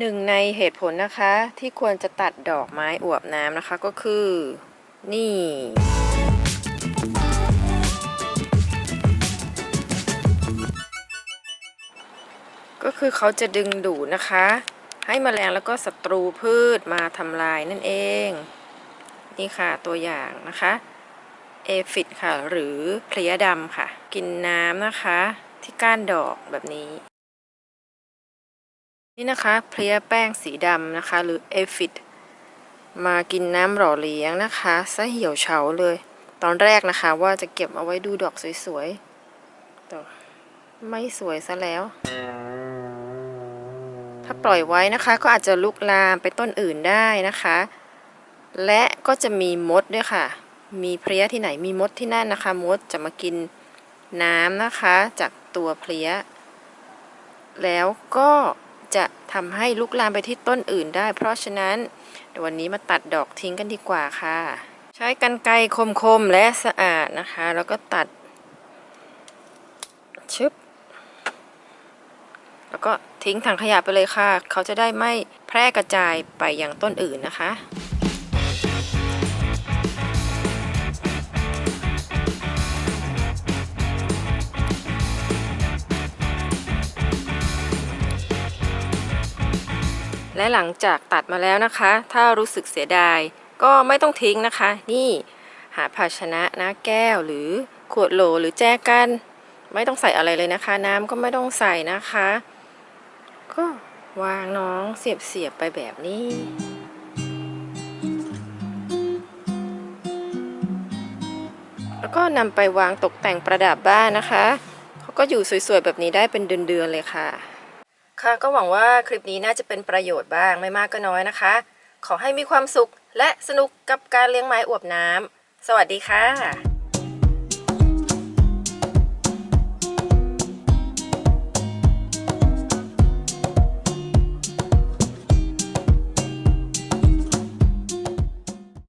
หนึ่งในเหตุผลนะคะที่ควรจะตัดดอกไม้อวบน้ำนะคะก็คือ นี่ ก็คือเขาจะดึงดูดนะคะ ให้แมลงแล้วก็ศัตรูพืชมาทำลายนั่นเอง นี่ค่ะตัวอย่างนะคะเอฟิดค่ะ หรือเพลียดำค่ะ กินน้ำนะคะ ที่ก้านดอกแบบนี้ นี่นะคะเพลียแป้งสีดำนะคะ หรือเอฟิดมากินน้ำหล่อเลี้ยงนะคะซะเหี่ยวเฉาเลย ตอนแรกนะคะว่าจะเก็บเอาไว้ดูดอกสวยๆแต่ไม่สวยซะแล้ว ถ้าปล่อยไว้นะคะ ก็อาจจะลุกลามไปต้นอื่นได้นะคะ และก็จะมีมดด้วยค่ะ มีเพลี้ยที่ไหนมีมดที่นั่นนะคะ มดจะมากินน้ำนะคะจากตัวเพลี้ย แล้วก็ จะทำให้ลุกลามไปที่ต้นอื่นได้ เพราะฉะนั้นเดี๋ยววันนี้มาตัดดอกทิ้งกันดีกว่าค่ะ ใช้กรรไกรคมๆและสะอาดนะคะ แล้วก็ตัดชึบแล้วก็ทิ้งถังขยะไปเลยค่ะ เขาจะได้ไม่แพร่กระจายไปยังต้นอื่นนะคะ และหลังจากตัดมาแล้วนะคะ ถ้ารู้สึกเสียดาย ก็ไม่ต้องทิ้งนะคะ นี่หาภาชนะนะแก้วหรือขวดโหลหรือแจกัน ไม่ต้องใส่อะไรเลยนะคะ น้ำก็ไม่ต้องใส่นะคะ ก็วางน้องเสียบเสียบๆไปแบบนี้แล้วก็นำไปวางตกแต่งประดับบ้านนะคะเขาก็อยู่สวยๆแบบนี้ได้เป็นเดือนๆเลยค่ะ ค่ะก็หวังว่าคลิปนี้น่าจะเป็นประโยชน์บ้างไม่มากก็น้อยนะคะ ขอให้มีความสุขและสนุกกับการเลี้ยงไม้อวบน้ำสวัสดีค่ะ